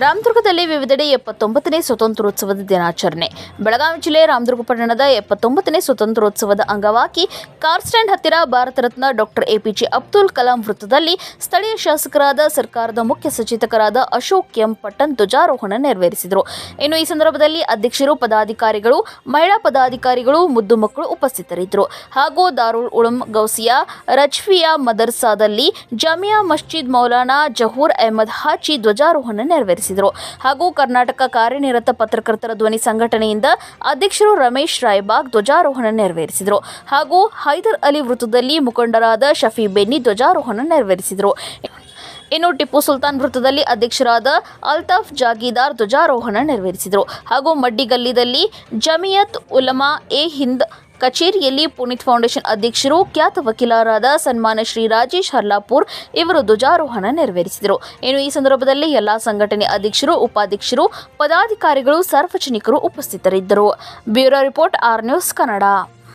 ರಾಮದುರ್ಗದಲ್ಲಿ ವಿವಿಧೆಡೆ ಎಪ್ಪತ್ತೊಂಬತ್ತನೇ ಸ್ವತಂತ್ರೋತ್ಸವದ ದಿನಾಚರಣೆ. ಬೆಳಗಾವಿ ಜಿಲ್ಲೆ ರಾಮದುರ್ಗ ಪಟ್ಟಣದ ಎಪ್ಪತ್ತೊಂಬತ್ತನೇ ಸ್ವತಂತ್ರೋತ್ಸವದ ಅಂಗವಾಗಿ ಕಾರ್ ಸ್ಟ್ಯಾಂಡ್ ಹತ್ತಿರ Bharat Ratna doctor A P J Abdul Kalam ವೃತ್ತದಲ್ಲಿ ಸ್ಥಳೀಯ ಶಾಸಕರಾದ ಸರ್ಕಾರದ ಮುಖ್ಯ ಸಚೇತಕರಾದ ಅಶೋಕ್ ಎಂ. ಪಟ್ಟಣ್ ಧ್ವಜಾರೋಹಣ ನೆರವೇರಿಸಿದರು. ಇನ್ನು ಈ ಸಂದರ್ಭದಲ್ಲಿ ಅಧ್ಯಕ್ಷರು ಪದಾಧಿಕಾರಿಗಳು, ಮಹಿಳಾ ಪದಾಧಿಕಾರಿಗಳು, ಮುದ್ದು ಮಕ್ಕಳು ಉಪಸ್ಥಿತರಿದ್ದರು. ಹಾಗೂ ದಾರುಲ್ ಉಳಂ ಗೌಸಿಯಾ ರಜ್ಫಿಯಾ ಮದರ್ಸಾದಲ್ಲಿ ಜಾಮಿಯಾ ಮಸ್ಜಿದ್ ಮೌಲಾನಾ ಜಹೂರ್ ಅಹಮದ್ ಹಾಚಿ ಧ್ವಜಾರೋಹಣ ನೆರವೇರಿಸಿದರು. ಹಾಗೂ ಕರ್ನಾಟಕ ಕಾರ್ಯನಿರತ ಪತ್ರಕರ್ತರ ಧ್ವನಿ ಸಂಘಟನೆಯಿಂದ ಅಧ್ಯಕ್ಷರು ರಮೇಶ್ ರಾಯ್ಬಾಗ್ ಧ್ವಜಾರೋಹಣ ನೆರವೇರಿಸಿದರು. ಹಾಗೂ ಹೈದರ್ ಅಲಿ ವೃತ್ತದಲ್ಲಿ ಮುಖಂಡರಾದ ಶಫಿ ಬೆನ್ನಿ ಧ್ವಜಾರೋಹಣ ನೆರವೇರಿಸಿದರು. ಇನ್ನು ಟಿಪ್ಪು ಸುಲ್ತಾನ್ ವೃತ್ತದಲ್ಲಿ ಅಧ್ಯಕ್ಷರಾದ ಅಲ್ತಾಫ್ ಜಾಗೀದಾರ್ ಧ್ವಜಾರೋಹಣ ನೆರವೇರಿಸಿದರು. ಹಾಗೂ ಮಡ್ಡಿಗಲ್ಲಿದಲ್ಲಿ ಜಮಿಯತ್ ಉಲಮಾ ಎ ಹಿಂದ್ ಕಚೇರಿಯಲ್ಲಿ ಪುನೀತ್ ಫೌಂಡೇಶನ್ ಅಧ್ಯಕ್ಷರು ಖ್ಯಾತ ವಕೀಲರಾದ ಸನ್ಮಾನ ಶ್ರೀ ರಾಜೇಶ್ ಹರ್ಲಾಪುರ್ ಇವರು ಧ್ವಜಾರೋಹಣ ನೆರವೇರಿಸಿದರು. ಇನ್ನು ಈ ಸಂದರ್ಭದಲ್ಲಿ ಎಲ್ಲಾ ಸಂಘಟನೆ ಅಧ್ಯಕ್ಷರು, ಉಪಾಧ್ಯಕ್ಷರು, ಪದಾಧಿಕಾರಿಗಳು, ಸಾರ್ವಜನಿಕರು ಉಪಸ್ಥಿತರಿದ್ದರು. Bureau report R news Kannada.